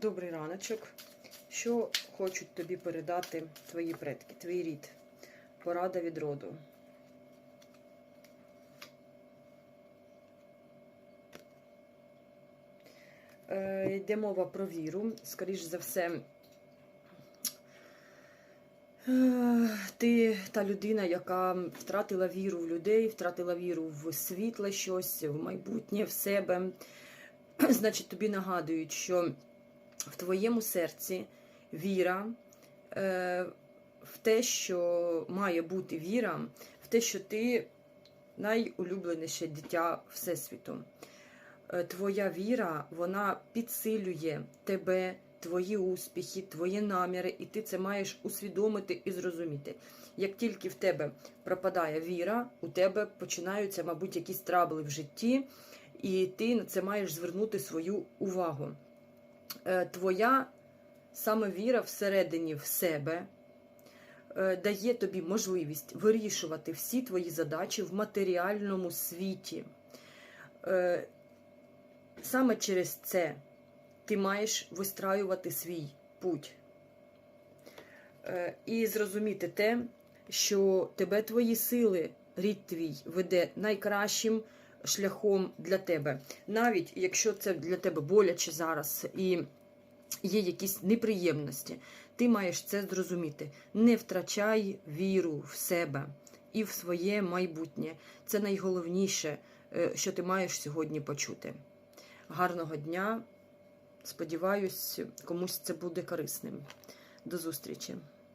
Добрий раночок. Що хочуть тобі передати твої предки, твій рід? Порада від роду. Е, йде мова про віру. Скоріш за все, е, ти та людина, яка втратила віру в людей, втратила віру в світле щось, в майбутнє, в себе. Значить, тобі нагадують, що в твоєму серці віра е, в те, що має бути віра, в те, що ти найулюбленіше дитя Всесвіту. Е, Твоя віра, вона підсилює тебе, твої успіхи, твої наміри, і ти це маєш усвідомити і зрозуміти. Як тільки в тебе пропадає віра, у тебе починаються, мабуть, якісь трабли в житті, і ти на це маєш звернути свою увагу. Е, Твоя саме віра всередині в себе е, дає тобі можливість вирішувати всі твої задачі в матеріальному світі. Е, Саме через це ти маєш вистраювати свій путь. І зрозуміти те, що тебе твої сили, рід твій веде найкращим шляхом для тебе. Навіть якщо це для тебе боляче зараз і є якісь неприємності, ти маєш це зрозуміти. Не втрачай віру в себе і в своє майбутнє. Це найголовніше, е, що ти маєш сьогодні почути. Гарного дня! Сподіваюсь, комусь це буде корисним. До зустрічі!